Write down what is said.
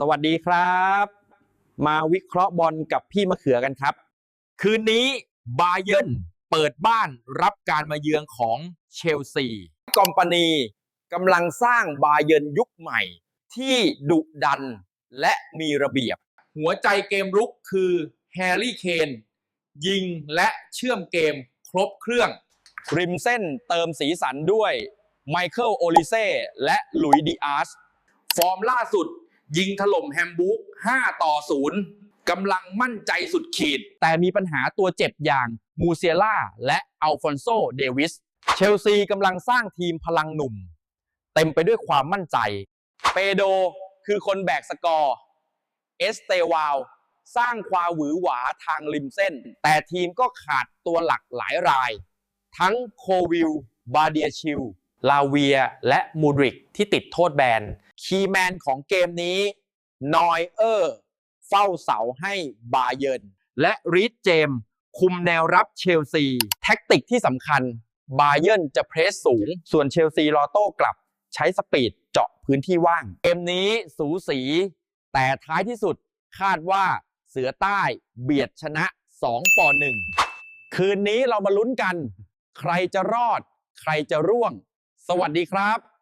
สวัสดีครับ มาวิเคราะห์บอลกับพี่มะเขือกันครับ คืนนี้บาเยิร์นเปิดบ้านรับการมาเยือนของเชลซีกอมปานีกำลังสร้างบาเยิร์นยุคใหม่ ที่ดุดันและมีระเบียบ หัวใจเกมรุกคือแฮร์รี่เคนยิงและเชื่อมเกมครบเครื่อง ริมเส้นเติมสีสันด้วยไมเคิลโอลิเซ่และหลุยดิอาสฟอร์มล่าสุด ยิงถล่มแฮมบูร์ก5ต่อ 0กำลังมั่นใจสุดขีด แต่มีปัญหาตัวเจ็บอย่างมูเซียล่าและอัลฟอนโซเดวิส เชลซีกำลังสร้างทีมพลังหนุ่ม เต็มไปด้วยความมั่นใจ เปโดคือคนแบกสกอร์ เอสเตวาลสร้างความหวือหวาทางริมเส้น แต่ทีมก็ขาดตัวหลักหลายราย ทั้งโควิล บาเดียชิล ลาเวียและมูดริกที่ติดโทษแบน คีย์แมนของเกมนี้นอยเออร์เฝ้าเสาให้บาเยิร์นและรีดเจม คุมแนวรับเชลซี แท็กติกที่สำคัญ บาเยิร์นจะเพรสสูง ส่วนเชลซีรอโต้กลับ ใช้สปีดเจาะพื้นที่ว่าง เกมนี้สูสี แต่ท้ายที่สุดคาดว่าเสือใต้เบียดชนะ 2 ต่อ 1 คืนนี้เรามาลุ้นกัน ใครจะรอด ใครจะร่วง สวัสดีครับ